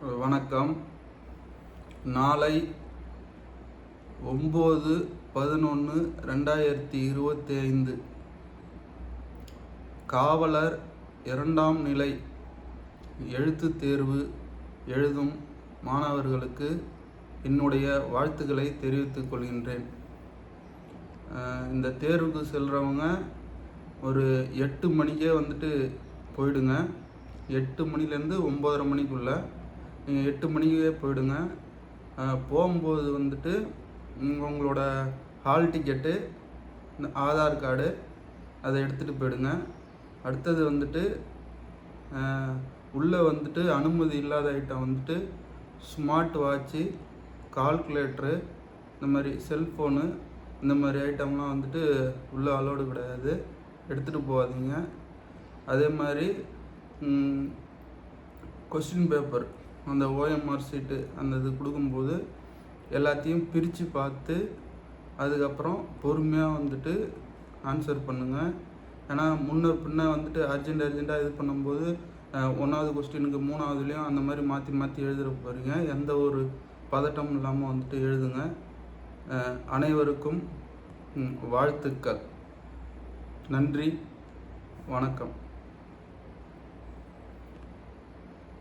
வணக்கம். நாளை ஒம்பது பதினொன்று ரெண்டாயிரத்தி இருபத்தி ஐந்து காவலர் இரண்டாம் நிலை எழுத்துத் தேர்வு எழுதும் மாணவர்களுக்கு என்னுடைய வாழ்த்துக்களை தெரிவித்துக் கொள்கின்றேன். இந்த தேர்வுக்கு செல்கிறவங்க ஒரு எட்டு மணிக்கே வந்துட்டு போயிடுங்க. எட்டு மணிலேருந்து ஒம்பதரை மணிக்குள்ளே நீங்கள் எட்டு மணிக்கே போயிடுங்க. போகும்போது வந்துட்டு உங்களோட ஹால் டிக்கெட்டு இந்த ஆதார் கார்டு அதை எடுத்துகிட்டு போயிடுங்க. அடுத்தது வந்துட்டு உள்ளே வந்துட்டு அனுமதி இல்லாத ஐட்டம் வந்துட்டு ஸ்மார்ட் வாட்ச்சு கால்குலேட்ரு இந்த மாதிரி செல்ஃபோனு இந்த மாதிரி ஐட்டம்லாம் வந்துட்டு உள்ளே அலோடு கிடையாது. எடுத்துகிட்டு போகாதீங்க. அதே மாதிரி கொஸ்டின் பேப்பர் அந்த ஓஎம்ஆர் சீட்டு அந்த இது கொடுக்கும்போது எல்லாத்தையும் பிரித்து பார்த்து அதுக்கப்புறம் பொறுமையாக வந்துட்டு ஆன்சர் பண்ணுங்கள் ஏன்னா முன்ன பின்ன வந்துட்டு அர்ஜென்ட் அர்ஜென்ட்டாக இது பண்ணும்போது ஒன்றாவது கொஸ்டினுக்கு மூணாவதுலேயும் அந்த மாதிரி மாற்றி மாற்றி எழுதுகிற போகிறீங்க எந்த ஒரு பதட்டமும் இல்லாமல் வந்துட்டு எழுதுங்க. அனைவருக்கும் வாழ்த்துக்கள். நன்றி. வணக்கம்.